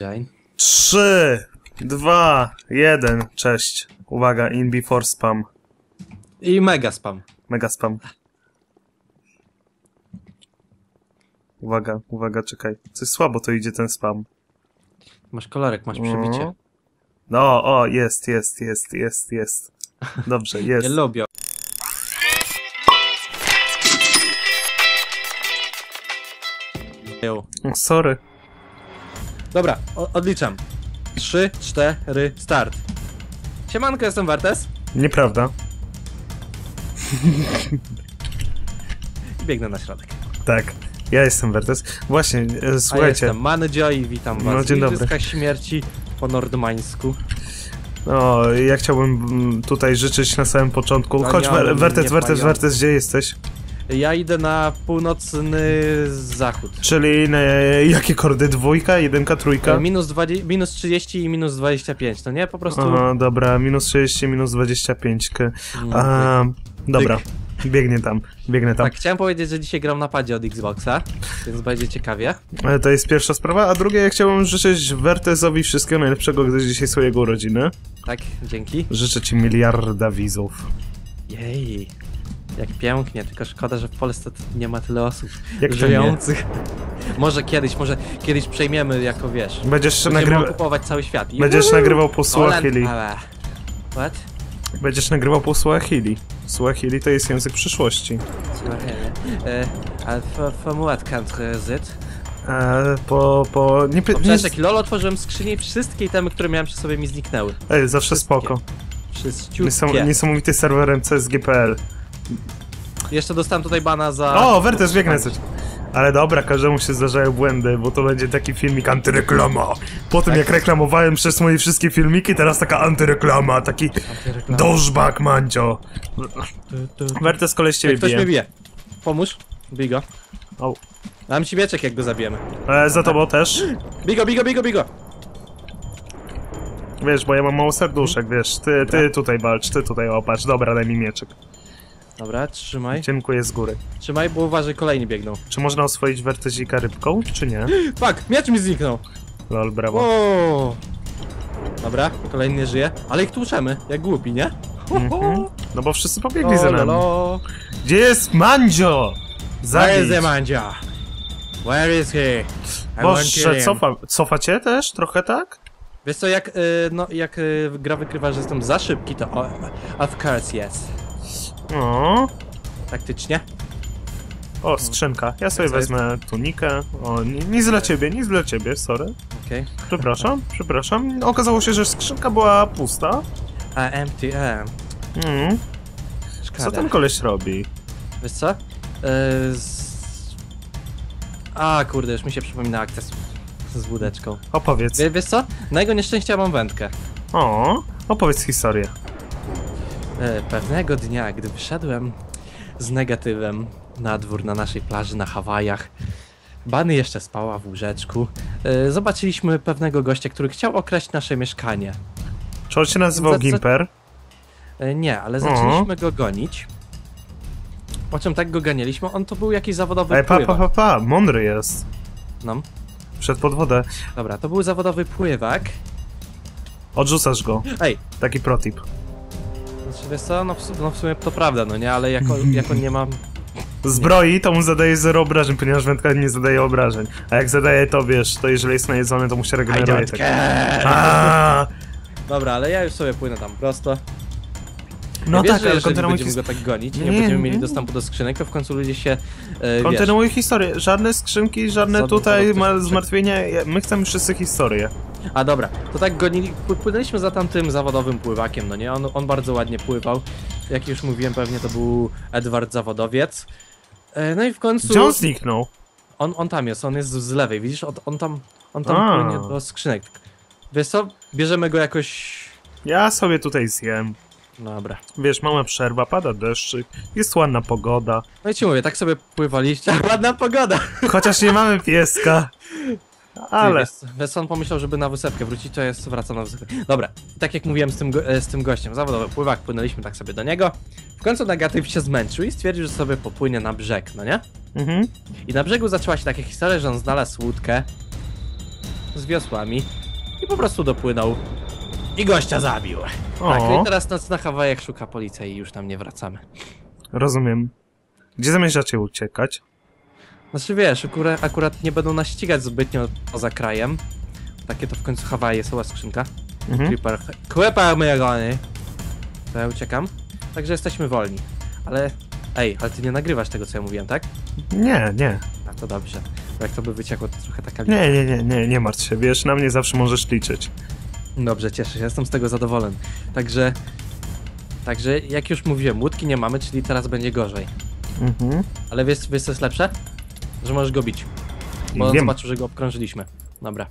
Dzień. Trzy, dwa, jeden. Cześć. Uwaga, in before spam. I mega spam. Mega spam. Uwaga, uwaga, czekaj. Coś słabo to idzie ten spam. Masz kolorek, masz przebicie. No. No, o, jest, jest, jest, jest, jest. Dobrze, Nie jest. lubię. Ją. O, Sorry. Dobra, odliczam. 3, 4, start. Siemanko, jestem Wartes. Nieprawda. I biegnę na środek. Tak. Ja jestem Wertes. Właśnie, e, słuchajcie. jestem Mandzio i witam was No, dzień dobry. Śmierci po nordmańsku. No, ja chciałbym mm, tutaj życzyć na samym początku. No, Chodź, ja Wertes, Wertes. Wertes, gdzie jesteś? Ja idę na północny zachód. Czyli na, jakie kordy? Dwójka, jedynka, trójka? E, Minus, 20, minus 30 i minus 25, no nie? Po prostu... Aha, dobra, minus 30, minus 25. K. Mm, A, dobra, biegnie tam, biegnę tam. Tak, chciałem powiedzieć, że dzisiaj gram na padzie od Xboxa, więc będzie ciekawie. E, To jest pierwsza sprawa, a drugie, ja chciałbym życzyć Wertesowi wszystkiego najlepszego, gdyż dzisiaj są jego urodziny. Tak, dzięki. Życzę ci miliarda widzów. Jej, jak pięknie, tylko szkoda, że w Polsce nie ma tyle osób Jak żyjących. Może kiedyś, może kiedyś przejmiemy jako wiesz. Będziesz, Będziemy nagrywa... okupować cały świat. I Będziesz nagrywał po power. What? Będziesz nagrywał po Suahili. Suahili to jest język przyszłości. Swahili. E, a f- from what country is it? E, po, po... Nie, py- O, nie, jak lol otworzyłem skrzynię i wszystkie itemy, które miałem przy sobie mi zniknęły. Ej, zawsze spoko. Wszystkie. Niesam, niesamowity serwerem CSGPL. Jeszcze dostałem tutaj bana za... O, Wertes, biegnę coś. Ale dobra, każdemu się zdarzają błędy, bo to będzie taki filmik antyreklama. Po tym Tak. jak reklamowałem przez moje wszystkie filmiki, teraz taka antyreklama, taki Antyreklama. dożbak mancio. Wertes koleś ciebie ktoś mnie bije. bije. Pomóż. Bij go. O. Dam ci mieczek, jak go zabijemy. E, za tobą też. Bij go, bij go, bij go, bij go. Wiesz, bo ja mam mało serduszek, wiesz. Ty, ty tutaj walcz, ty tutaj opacz. Dobra, daj mi mieczek. Dobra, trzymaj. Dziękuję z góry. Trzymaj, bo uważaj, kolejni biegną. Czy można oswoić Wertezika rybką, czy nie? Fuck, miecz mi zniknął. Lol, brawo. Dobra, kolejny żyje. Ale ich tłuczemy, jak głupi, nie? Mhm. No bo wszyscy pobiegli za O, nami. lolo. Gdzie jest Mandzio? Where is Zabić. the mandzia? Where is he? I Boże, cofa, cofa cię też? Trochę tak? Wiesz co, jak, y, no, jak y, gra wykrywa, że jestem za szybki, to o, of course yes. O, Taktycznie. o skrzynka. Ja sobie Co jest? wezmę tunikę. O, ni- nic dla ciebie, nic dla ciebie, sorry. Okej. Przepraszam, przepraszam. Okazało się, że skrzynka była pusta. A empty, e. Mm. Szkoda. Co ten koleś robi? Wiesz co? Y, z... A kurde, już mi się przypomina akcja z, z wódeczką. Opowiedz. Wie, wiesz co? Na jego nieszczęście ja mam wędkę. O, opowiedz historię. E, Pewnego dnia, gdy wyszedłem z negatywem na dwór na naszej plaży na Hawajach, Bany jeszcze spała w łóżeczku, e, zobaczyliśmy pewnego gościa, który chciał okraść nasze mieszkanie. Czy on się nazywał Gimper? E, Nie, ale zaczęliśmy go gonić. Po czym tak go ganialiśmy, on to był jakiś zawodowy Ej, pa, pa, pływak. pa, pa, mądry jest. No, Wszedł pod wodę. dobra, to był zawodowy pływak. Odrzucasz go. Ej, Taki protip. Wiesz co, no w, no w sumie to prawda, no nie, ale jako, jako nie mam... Zbroi, to mu zadaje zero obrażeń, ponieważ wędka nie zadaje obrażeń. A jak zadaje to, wiesz, to jeżeli jest najedzony, to mu się I regeneruje. don't Tak. Dobra, ale ja już sobie płynę tam prosto. No Wiesz, tak, że ale kontynuuj, będziemy go tak gonić, nie, Nie, będziemy nie. mieli dostępu do skrzynek, to w końcu ludzie się, e, wiesz, kontynuuj historię. Żadne skrzynki, żadne Żadnych tutaj zmartwienia. Ja- My chcemy wszyscy historię. A dobra, to tak gonili, pły- płynęliśmy za tamtym zawodowym pływakiem, no nie? On, on bardzo ładnie pływał. Jak już mówiłem, pewnie to był Edward Zawodowiec. E, no i w końcu... Gdzie on zniknął? On, on tam jest, on jest z lewej, widzisz? On, on tam, on tam A. płynie do skrzynek. Wiesz co? Bierzemy go jakoś... Ja sobie tutaj zjem. Dobra. Wiesz, mała przerwa, pada deszczyk, jest ładna pogoda. No i ci mówię, tak sobie pływaliście. Ładna pogoda! Chociaż nie mamy pieska. Ale. Wiesz, wiesz co, on pomyślał, żeby na wysepkę wrócić, to jest wraca na wysepkę. Dobra, tak jak mówiłem z tym, go, e, z tym gościem, zawodowy pływak, płynęliśmy tak sobie do niego. W końcu negatyw się zmęczył i stwierdził, że sobie popłynie na brzeg, no nie? Mhm. I na brzegu zaczęła się taka historia, że on znalazł łódkę z wiosłami i po prostu dopłynął i gościa zabił. Tak, no O, i teraz nas na Hawajach szuka policja i już tam nie wracamy. rozumiem. Gdzie zamierzacie uciekać? Znaczy wiesz, akurat, akurat nie będą nas ścigać zbytnio poza krajem. Takie to w końcu Hawaje, są skrzynka. Mhm. Creeper. Creeper mylony. To ja uciekam. Także jesteśmy wolni. Ale. Ej, ale ty nie nagrywasz tego, co ja mówiłem, tak? Nie, nie. A to dobrze. Bo jak to by wyciekło, to trochę taka Nie, nie, nie, nie, nie martw się, wiesz, na mnie zawsze możesz liczyć. Dobrze, cieszę się, jestem z tego zadowolony. Także. Także, jak już mówiłem, łódki nie mamy, czyli teraz będzie gorzej. Mhm. Ale wiesz, wiesz co jest lepsze? Że możesz go bić. Bo on Wiem. zobaczył, że go obkrążyliśmy. Dobra.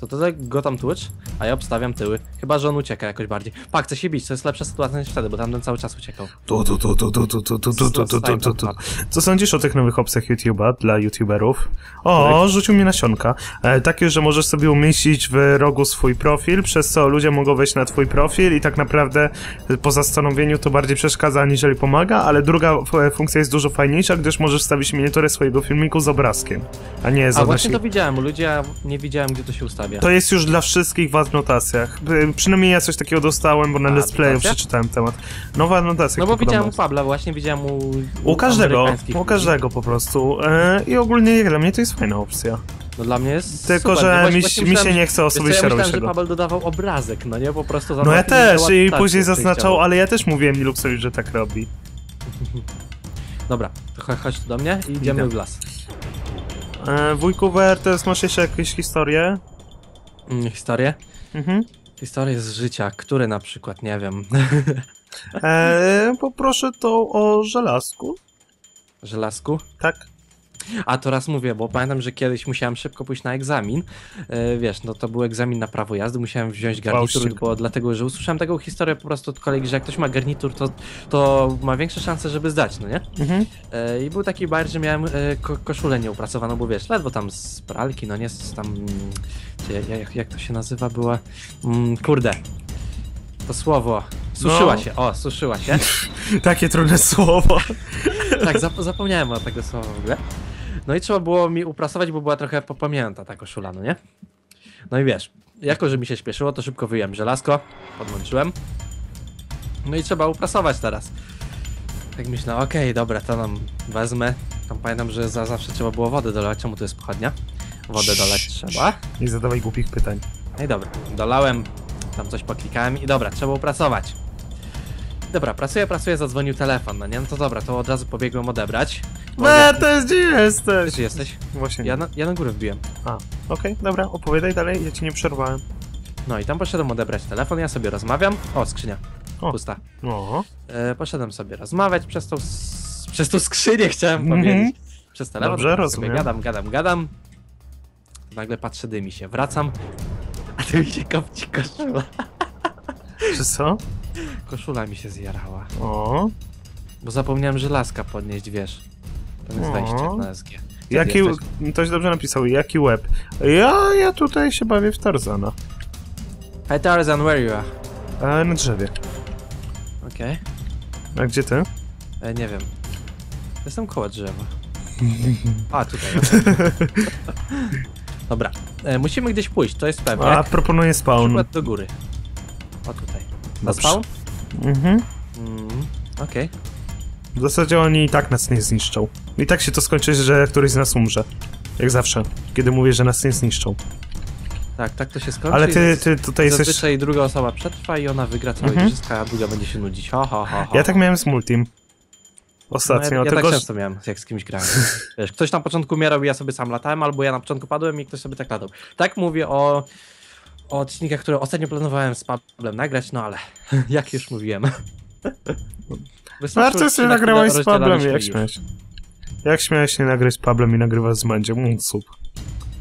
To tutaj go tam tłucz, a ja obstawiam tyły. Chyba, że on ucieka jakoś bardziej. Pa, chce się bić, to jest lepsza sytuacja niż wtedy, bo tamten cały czas uciekał. Tu, tu, tu, tu, tu, tu, tu, tu, tu, tu, tu, tu, tu. Co sądzisz o tych nowych opcjach YouTube'a dla YouTuberów? O, rzucił mi nasionka. E, takie, że możesz sobie umieścić w rogu swój profil, przez co ludzie mogą wejść na twój profil i tak naprawdę e, po zastanowieniu to bardziej przeszkadza, aniżeli pomaga, ale druga funkcja jest dużo fajniejsza, gdyż możesz stawić miniaturę swojego filmiku z obrazkiem, a nie z A właśnie odnośnikiem. to widziałem, u ludzi ja nie widziałem, gdzie to się To jest już dla wszystkich w adnotacjach. Przynajmniej ja coś takiego dostałem, bo na A, Let's Playu adnotacja? przeczytałem temat. Nowa adnotacja. No bo widziałem u Pabla, właśnie widziałem u... U każdego, u każdego po prostu. E, I ogólnie dla mnie to jest fajna opcja. No dla mnie jest Tylko, super. że Właśnie- mi, mi się nie chce co, ja osobiście robić myślałem, że tego. Paweł dodawał obrazek, no nie? Po prostu No ja też i później zaznaczał, ale ja też mówiłem Liluxowi, że tak robi. Dobra, to cho- chodź tu do mnie i idziemy Idę. w las. E, wujku WRTS, masz jeszcze jakieś historie? Historie? Mhm. Historie z życia, które na przykład, nie wiem. E, poproszę to o żelazku. Żelazku? Tak. A to raz mówię, bo pamiętam, że kiedyś musiałem szybko pójść na egzamin. E, wiesz, no to był egzamin na prawo jazdy, musiałem wziąć garnitur, bo dlatego, że usłyszałem taką historię po prostu od kolegi, że jak ktoś ma garnitur, to, to ma większe szanse, żeby zdać, no nie? Mhm. E, I był taki bar, że miałem e, ko koszulę nieupracowaną, bo wiesz, ledwo tam z pralki, no nie, z tam... jak, jak to się nazywa, była... Mm, kurde. To słowo. Suszyła No. się, o, suszyła się. Takie trudne słowo. tak, zap zapomniałem o tego słowa w ogóle. No i trzeba było mi uprasować, bo była trochę popamięta ta koszula, no nie? No i wiesz, jako że mi się śpieszyło, to szybko wyjąłem żelazko, podłączyłem. No i trzeba uprasować teraz. Tak myślę, okej, dobra, to nam wezmę. Tam pamiętam, że za zawsze trzeba było wodę dolać. Czemu tu jest pochodnia? Wodę dolać trzeba. Nie zadawaj głupich pytań. No i dobra, dolałem, tam coś poklikałem i dobra, trzeba uprasować. Dobra, pracuję, pracuję, zadzwonił telefon, no nie? No to dobra, to od razu pobiegłem odebrać. Bo wiesz, WRTS, gdzie jesteś? Gdzie jesteś? Właśnie. Ja na, ja na górę wbiłem. A, okej, dobra, opowiadaj dalej, ja ci nie przerwałem. No i tam poszedłem odebrać telefon, ja sobie rozmawiam. O, skrzynia. O. Pusta. No. E, poszedłem sobie rozmawiać przez tą, przez tą skrzynię, chciałem Mhm. powiedzieć. Przez telefon. Dobrze, rozumiem. Gadam, gadam, gadam. Nagle patrzę, dymi się. Wracam. A ty mi się kopci koszula. Czy co? Koszula mi się zjarała. O. Bo zapomniałem żelazka podnieść, wiesz. To jest O. wejście na SG. Ty Jaki, jesteś? ktoś dobrze napisał, jaki łeb? Ja, ja tutaj się bawię w Tarzana. Hi Tarzan, where you are? E, na drzewie. Okej. A gdzie ty? E, nie wiem. Jestem koło drzewa. A, tutaj. Dobra. E, musimy gdzieś pójść, to jest pewne. A, proponuję Na spawn. przykład do góry. O tutaj. Na Dobrze. spawn? Mhm. Mm, Okej. W zasadzie oni i tak nas nie zniszczą. I tak się to skończy, że któryś z nas umrze. Jak zawsze, kiedy mówię, że nas nie zniszczą. Tak, tak to się skończy. Ale ty, ty tutaj jesteś... Zazwyczaj druga osoba przetrwa i ona wygra całe Mhm. igrzyska, a druga będzie się nudzić. Ha, ha, ha, ha. Ja tak miałem z Multim. No, Ostatnio, ja, ja tylko... tak często miałem, jak z kimś grałem. Wiesz, ktoś na początku umierał i ja sobie sam latałem, albo ja na początku padłem i ktoś sobie tak latał. Tak mówię o, o odcinkach, które ostatnio planowałem z Pablem nagrać, no ale jak już mówiłem. Wystarczy Warto sobie nagrałeś z Pablem, jak śmiałeś. Jak śmiałeś nie nagrać z Pablem i nagrywać z Mandziem? Unsub.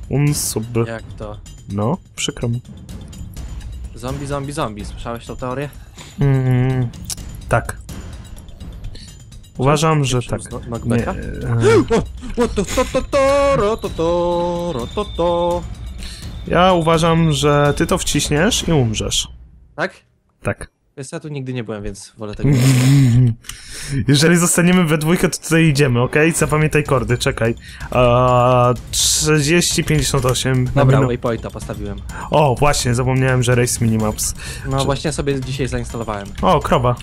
Unsub. Jak to? No, przykro mi. Zombie, zombie, zombie. Słyszałeś tą teorię? Mm, tak. Uważam, że tak. z Nie, e, ja uważam, że ty to wciśniesz i umrzesz. Tak? Tak. Wiesz, ja tu nigdy nie byłem, więc wolę tego. Jeżeli zostaniemy we dwójkę, to tutaj idziemy, okej? Zapamiętaj kordy, czekaj. A, 30, 58. Dobra, Dobra, waypointa postawiłem. O, właśnie, zapomniałem, że Race Minimaps. No właśnie sobie dzisiaj zainstalowałem. O, krowa.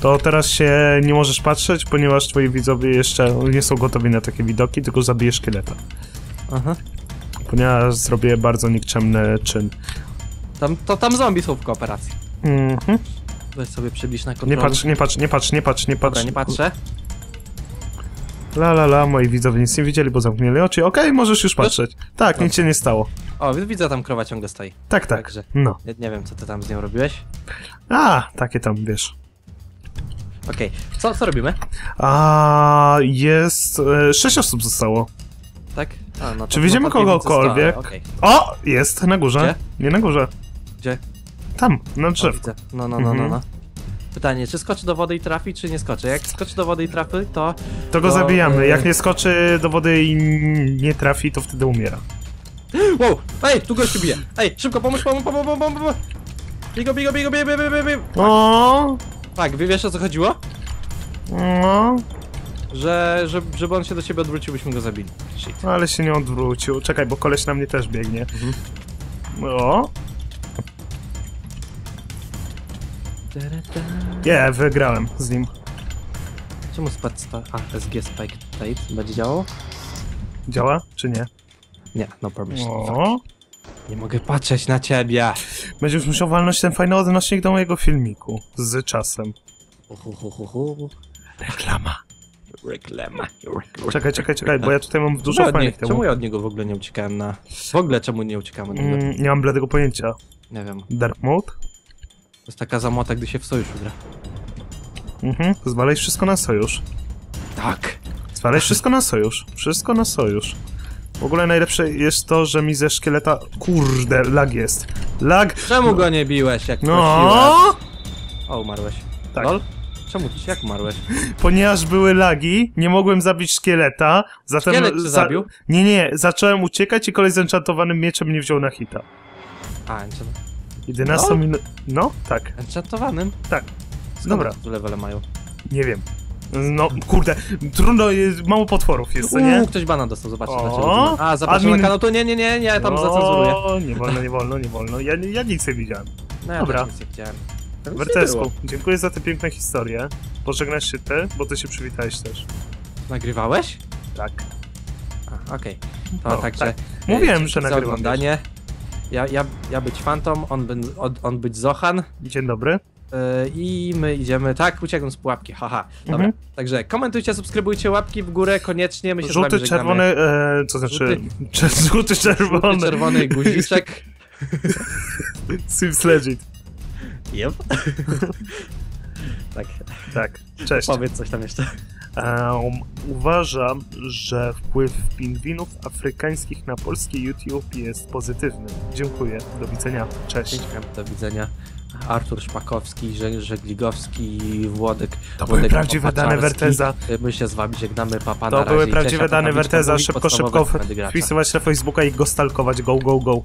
To teraz się nie możesz patrzeć, ponieważ twoi widzowie jeszcze nie są gotowi na takie widoki, tylko zabijesz szkieleta. Aha. Ponieważ zrobię bardzo nikczemny czyn. Tam, to tam zombie są w kooperacji. Mhm. Weź sobie przybliż na Nie kontrolę. patrz, nie patrz, nie patrz, nie patrz, nie patrz. Dobra, nie patrzę. La la la, moi widzowie nic nie widzieli, bo zamknęli oczy. Okej, możesz już patrzeć. Tak, nic się nie stało. O, widzę tam krowa ciągle stoi. Tak, tak. Także. No. Nie, nie wiem, co ty tam z nią robiłeś. A, takie tam, wiesz. Okej, co, co robimy? A jest. E, sześć osób zostało. Tak? A, no Czy widzimy no piwnicy kogokolwiek? Okej. O! Jest na górze. Nie na górze. Gdzie? Tam, na O, drzew. widzę. No, no, no, no, Mhm. no. Pytanie, czy skoczy do wody i trafi, czy nie skoczy? Jak skoczy do wody i trafi, to... To go To, zabijamy. e, Jak nie skoczy do wody i nie trafi, to wtedy umiera. Wow! Ej, tu gościu bije! Ej, szybko, pomóż, pomóż, pomóż, pomóż, pomóż! Bigo, bigo, bigo, bigo, bigo, bigo, bigo! O! Tak, wy wiesz o co chodziło? O! Że, że, żeby on się do ciebie odwrócił, byśmy go zabili. Shit. Ale się nie odwrócił. Czekaj, bo koleś na mnie też biegnie. O! Nie, wygrałem z nim. Czemu spadł sta... A, SG Spike Tate będzie działało? Działa, czy nie? Nie, no permission. O! Nie mogę patrzeć na ciebie! Będziesz musiał walnąć ten fajny odnośnik do mojego filmiku. Z czasem. Uhuhuhuhu. Reklama. Reklama. Czekaj, czekaj, czekaj, bo ja tutaj mam dużo Czemu, fajnych nie, czemu ja od niego w ogóle nie uciekałem na... W ogóle czemu nie uciekałem od niego? Mm, nie mam bladego pojęcia. Nie wiem. Dark mode? To jest taka zamota, gdy się w sojuszu gra. Mhm. Zwalaj wszystko na sojusz. Tak. Zwalaj wszystko na sojusz. Wszystko na sojusz. W ogóle najlepsze jest to, że mi ze szkieleta... Kurde, lag jest. Lag! Czemu go nie biłeś, jak? No! O, umarłeś. Tak. Lol? Czemu? Jak umarłeś? Ponieważ były lagi, nie mogłem zabić szkieleta, zatem... Szkielet cię zabił? Nie, nie, zacząłem uciekać i kolej z enchantowanym mieczem mnie wziął na hita. A, enchant... 11 No? minut... No, tak, enchantowanym? tak. Skąd Dobra. tu levele mają? Nie wiem. No, kurde, trudno, jest, mało potworów jest, co nie? Uuu, ktoś bana dostał, zobaczcie. O. A, zapraszam admin- na kanał, to nie, nie, nie, nie, tam no, zacenzuruję. nie wolno, nie wolno, nie wolno. Ja, ja nic nie widziałem. No ja Dobra. nic nie widziałem. Nie Wertesku, dziękuję za tę piękną historię. Pożegnasz się ty, bo ty się przywitałeś też. Nagrywałeś? Tak. A, okej. To No, także... tak. e, Mówiłem, że nagrywam. oglądanie. Ja, ja, ja być Phantom, on, byn, on, on być Zohan. Dzień dobry. Yy, I my idziemy, tak, uciekłem z pułapki, haha. Dobra, Mhm. także komentujcie, subskrybujcie, łapki w górę, koniecznie, my się z Żółty, czerwony, e, co znaczy... Żółty, żółty czerwony. Żółty, czerwony guziczek. Sims Legit. Yep. tak, Tak, cześć. powiedz coś tam jeszcze. Um, uważam, że wpływ pingwinów afrykańskich na polski YouTube jest pozytywny. Dziękuję, do widzenia, cześć. Dziękuję, do widzenia. Artur Szpakowski, Że- Żegligovski, Włodek. To były Włodek prawdziwe dane. Werteza. My się z wami żegnamy, papa To na razie były i prawdziwe Czesia dane Werteza. Szybko, szybko wpisywać na Facebooka i go stalkować. Go, go, go.